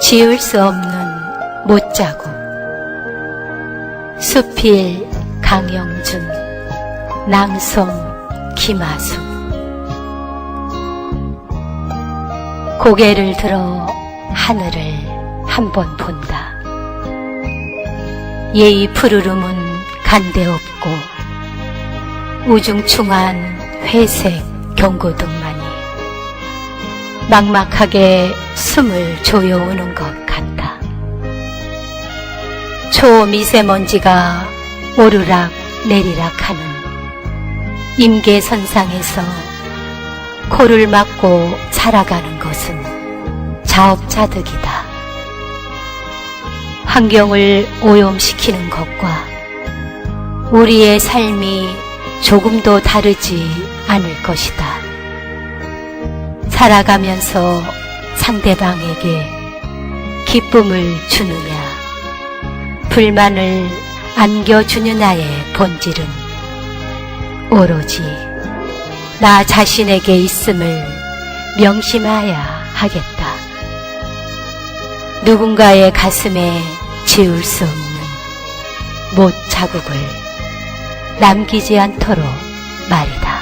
지울 수 없는 못자국. 수필 강영준 낭송 김하수. 고개를 들어 하늘을 한 번 본다. 예의 푸르름은 간데 없고 우중충한 회색 경고등만이 막막하게 숨을 조여오는 것 같다. 초미세먼지가 오르락 내리락 하는 임계선상에서 코를 막고 살아가는 것은 자업자득이다. 환경을 오염시키는 것과 우리의 삶이 조금도 다르지 않을 것이다. 살아가면서 상대방에게 기쁨을 주느냐, 불만을 안겨주느냐의 본질은 오로지 나 자신에게 있음을 명심하여야 하겠다. 누군가의 가슴에 지울 수 없는 못 자국을 남기지 않도록 말이다.